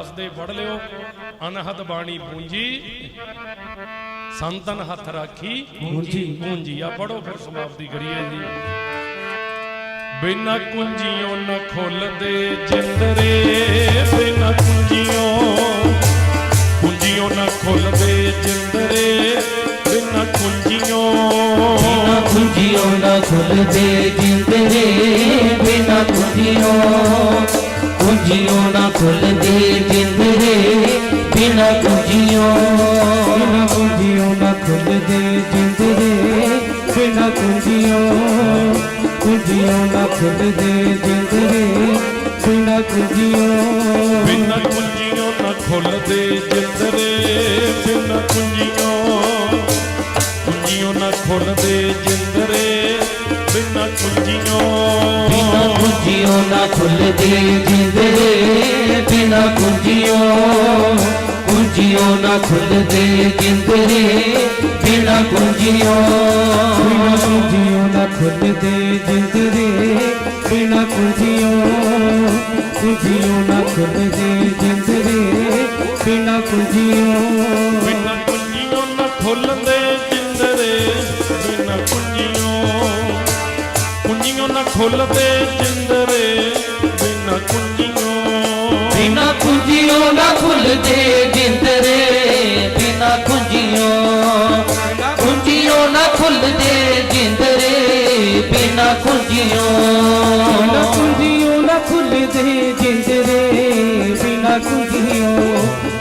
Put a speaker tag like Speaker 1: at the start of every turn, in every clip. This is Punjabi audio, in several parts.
Speaker 1: ਦਾਸ ਦੇ ਪੜ ਲਿਓ। ਅਨਹਦ ਬਾਣੀ ਪੂੰਜੀ ਸੰਤਨ ਹੱਥ ਰਾਖੀ
Speaker 2: ਪੂੰਜੀ।
Speaker 1: ਪੂੰਜੀ। ਆ ਪੜੋ ਫਿਰ ਸਮਾਪਤੀ ਕਰੀਏ ਜੀ। ਬਿਨਾ ਕੁੰਜੀਆਂ ਨ ਖੁੱਲਦੇ ਜਿੰਦਰੇ ਬਿਨਾ ਕੁੰਜੀਆਂ ਕੁੰਜੀਆਂ ਨ ਖੁੱਲਦੇ ਜਿੰਦਰੇ ਬਿਨਾ ਕੁੰਜੀਆਂ
Speaker 2: ਬਿਨਾ ਕੁੰਜੀਓ ਨਾ ਖੁੱਲਦੇ ਜਿੰਦਰੇ ਬਿਨਾ ਕੁੰਜੀਓ। ਕੁੰਜੀਓ ਨਾ ਖੁੱਲਦੇ ਜਿੰਦਰੇ, ਬਿਨਾ ਕੁੰਜੀਓ। ਬਿਨਾ ਕੁੰਜੀਓ ਨਾ ਖੁੱਲਦੇ ਜਿੰਦਰੇ, ਬਿਨਾ ਕੁੰਜੀਓ। ਕੁੰਜੀਓ ਨਾ ਖੁੱਲਦੇ ਜਿੰਦਰੇ, ਬਿਨਾ ਕੁੰਜੀਓ।
Speaker 1: ਬਿਨਾ ਕੁੰਜੀਆਂ ਨ ਖੁੱਲਦੇ ਜਿੰਦਰੇ, ਬਿਨਾ ਕੁੰਜੀਆਂ ਕੁੰਜੀਆਂ ਨ ਖੁੱਲਦੇ ਜਿੰਦਰੇ।
Speaker 2: ਕੁੰਜੀਓ ਨਾ ਖੁੱਲਦੇ ਜਿੰਦਰੇ ਬਿਨਾ ਕੁੰਜੀਓ ਕੁੰਜੀਓ ਨਾ ਖੁੱਲਦੇ ਜਿੰਦਰੇ ਬਿਨਾ ਕੁੰਜੀਓ ਬਿਨਾ ਕੁੰਜੀਓ ਨਾ ਖੁੱਲਦੇ ਜਿੰਦਰੇ ਬਿਨਾ ਕੁੰਜੀਓ ਕੁੰਜੀਓ ਨਾ ਖੁੱਲਦੇ ਜਿੰਦਰੇ ਬਿਨਾ ਕੁੰਜੀਓ
Speaker 1: ਬਿਨਾ ਕੁੰਜੀਆਂ ਨ ਖੁੱਲਦੇ ਜਿੰਦਰੇ ਬਿਨਾ ਕੁੰਜੀਆਂ ਕੁੰਜੀਆਂ ਨ ਖੁੱਲਦੇ ਜਿੰਦਰੇ ਬਿਨਾ ਕੁੰਜੀਆਂ
Speaker 2: ਬਿਨਾ ਕੁੰਜੀਓ ਨਾ ਖੁੱਲਦੇ ਜਿੰਦਰੇ ਬਿਨਾ ਕੁੰਜੀਓ ਕੁੰਜੀਓ ਨਾ ਖੁੱਲਦੇ ਜਿੰਦਰੇ ਬਿਨਾ ਕੁੰਜੀਓ ਬਿਨਾ ਕੁੰਜੀਓ ਨਾ ਖੁੱਲਦੇ ਜਿੰਦਰੇ ਬਿਨਾ ਕੁੰਜੀਓ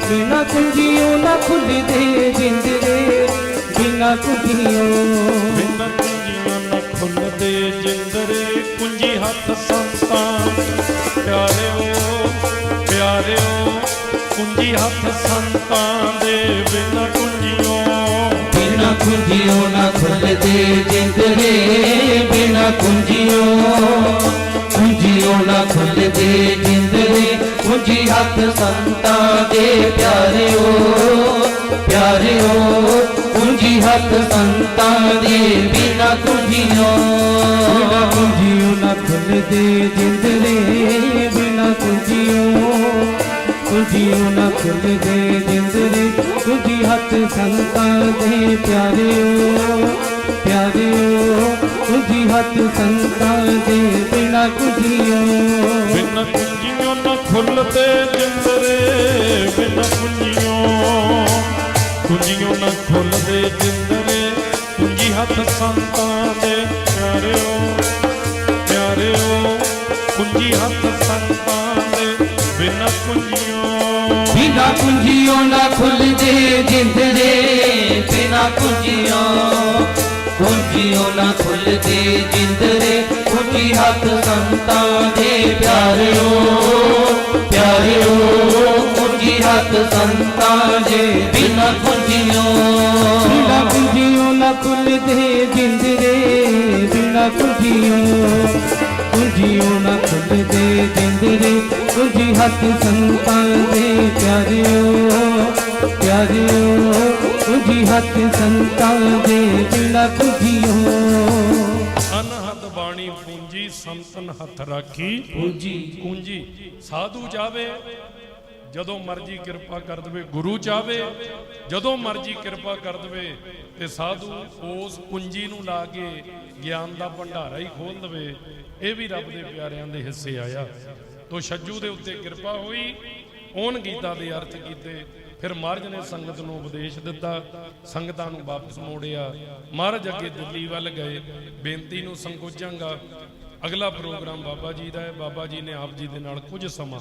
Speaker 2: ਬਿਨਾ ਕੁੰਜੀਓ ਨਾ ਖੁੱਲਦੇ ਜਿੰਦਰੇ ਬਿਨਾ ਕੁੰਜੀਓ
Speaker 1: ਬਿਨਾ ਕੁੰਜੀਆਂ ਨ ਖੁੱਲਦੇ ਜਿੰਦਰੇ ਕੁੰਜੀ ਹੱਥ ਸੰਤਾਂ ਪਿਆਰਿਓ ਪਿਆਰਿਓ, ਕੁੰਜੀ ਹੱਥ ਸੰਤਾਂ ਦੇ ਬਿਨਾ ਕੁੰਜੀਆਂ
Speaker 2: ਬਿਨਾ ਕੁੰਜੀਓ ਨਾ ਖੁੱਲਦੇ ਜਿੰਦਰੇ, ਬਿਨਾ ਕੁੰਜੀਓ। ਕੁੰਜੀਓ ਨਾ ਖੁੱਲਦੇ ਜਿੰਦਰੇ, ਕੁੰਜੀ ਹੱਥ ਸੰਤਾਂ ਦੇ ਪਿਆਰਿਓ। ਪਿਆਰਿਓ, ਕੁੰਜੀ ਹੱਥ ਸੰਤਾਂ ਦੇ ਬਿਨਾ ਕੁੰਜੀਓ। ਬਿਨਾ ਕੁੰਜੀਓ ਨਾ ਖੁੱਲਦੇ ਜਿੰਦਰੇ ਬਿਨਾ ਕੁੰਜੀਓ ਕੁੰਜੀਓ ਨਾ ਖੁੱਲਦੇ ਜਿੰਦਰੇ ਕੁੰਜੀ ਹੱਥ ਸੰਤਾਂ ਦੇ ਪਿਆਰਿਓ ਪਿਆਰਿਓ ਕੁੰਜੀ ਹੱਥ ਸੰਤਾਂ ਦੇ ਬਿਨਾ ਕੁੰਜੀਓ
Speaker 1: ਬਿਨ ਕੁੰਜੀਆਂ ਨਾ ਖੁੱਲਦੇ ਜਿੰਦਰੇ, ਬਿਨ ਕੁੰਜੀਆਂ ਕੁੰਜੀਆਂ ਨਾ ਖੁੱਲਦੇ ਜਿੰਦਰੇ, ਕੁੰਜੀ ਹੱਥ ਸੰਤਾਂ ਦੇ ਪਿਆਰਿਓ ਪਿਆਰਿਓ, ਕੁੰਜੀ ਹੱਥ ਦੇ ਬਿਨ ਕੁੰਜੀਆਂ
Speaker 2: ਬਿਨਾ ਕੁੰਜੀਓ ਨਾ ਖੁੱਲਦੇ ਜਿੰਦਰੇ ਬਿਨਾ ਕੁੰਜੀਓ ਕੁੰਜੀਓ ਨਾ ਖੁੱਲਦੇ ਜਿੰਦਰੇ ਕੁੰਜੀ ਹੱਥ ਸੰਤਾਂ ਦੇ ਪਿਆਰਿਓ ਪਿਆਰਿਓ ਕੁੰਜੀ ਹੱਥ ਸੰਤਾਂ ਦੇ ਬਿਨਾ ਕੁੰਜੀਓ ਬਿਨਾ ਕੁੰਜੀਓ ਨਾ ਖੁੱਲਦੇ ਜਿੰਦਰੇ ਬਿਨਾ ਕੁੰਜੀਓ ਕੁੰਜੀਓ ਨਾ ਖੁੱਲਦੇ ਜਿੰਦਰੇ ਕੁੰਜੀ ਹੱਥ ਸੰਤਾਂ ਦੇ ਪਿਆਰਿਓ ਪਿਆਰਿਓ ਕੁੰਜੀ ਹੱਥ ਸੰਤਾਂ ਦੇ ਬਿਨਾ ਕੁੰਜੀਓ
Speaker 1: ਅਨਹਦ ਬਾਣੀ ਪੂੰਜੀ ਸੰਤਨ ਹੱਥ ਰਾਖੀ।
Speaker 2: ਪੂੰਜੀ।
Speaker 1: ਕੁੰਜੀ ਸਾਧੂ ਚਾਵੇ ਜਦੋਂ ਮਰਜ਼ੀ ਕਿਰਪਾ ਕਰ ਦੇਵੇ, ਗੁਰੂ ਚਾਵੇ ਜਦੋਂ ਮਰਜ਼ੀ ਕਿਰਪਾ ਕਰ ਦੇਵੇ ਤੇ ਸਾਧੂ ਉਸ ਕੁੰਜੀ ਨੂੰ ਲਾ ਕੇ ਗਿਆਨ ਦਾ ਭੰਡਾਰਾ ਹੀ ਖੋਲ ਦੇਵੇ। ਇਹ ਵੀ ਰੱਬ ਦੇ ਪਿਆਰਿਆਂ ਦੇ ਹਿੱਸੇ ਆਇਆ। ਤੋ ਛੱਜੂ ਦੇ ਉੱਤੇ ਕਿਰਪਾ ਹੋਈ ਉਹਨ ਗੀਤਾਂ ਦੇ ਅਰਥ ਕੀਤੇ। ਫਿਰ ਮਹਾਰਾਜ ਨੇ ਸੰਗਤ ਨੂੰ ਉਪਦੇਸ਼ ਦਿੱਤਾ, ਸੰਗਤਾਂ ਨੂੰ ਵਾਪਸ ਮੋੜਿਆ। ਮਹਾਰਾਜ ਅੱਗੇ ਦਿੱਲੀ ਵੱਲ ਗਏ। ਬੇਨਤੀ ਨੂੰ ਸੰਕੋਚਾਂਗਾ। ਅਗਲਾ ਪ੍ਰੋਗਰਾਮ ਬਾਬਾ ਜੀ ਦਾ ਹੈ। ਬਾਬਾ ਜੀ ਨੇ ਆਪ ਜੀ ਦੇ ਨਾਲ ਕੁਝ ਸਮਾਂ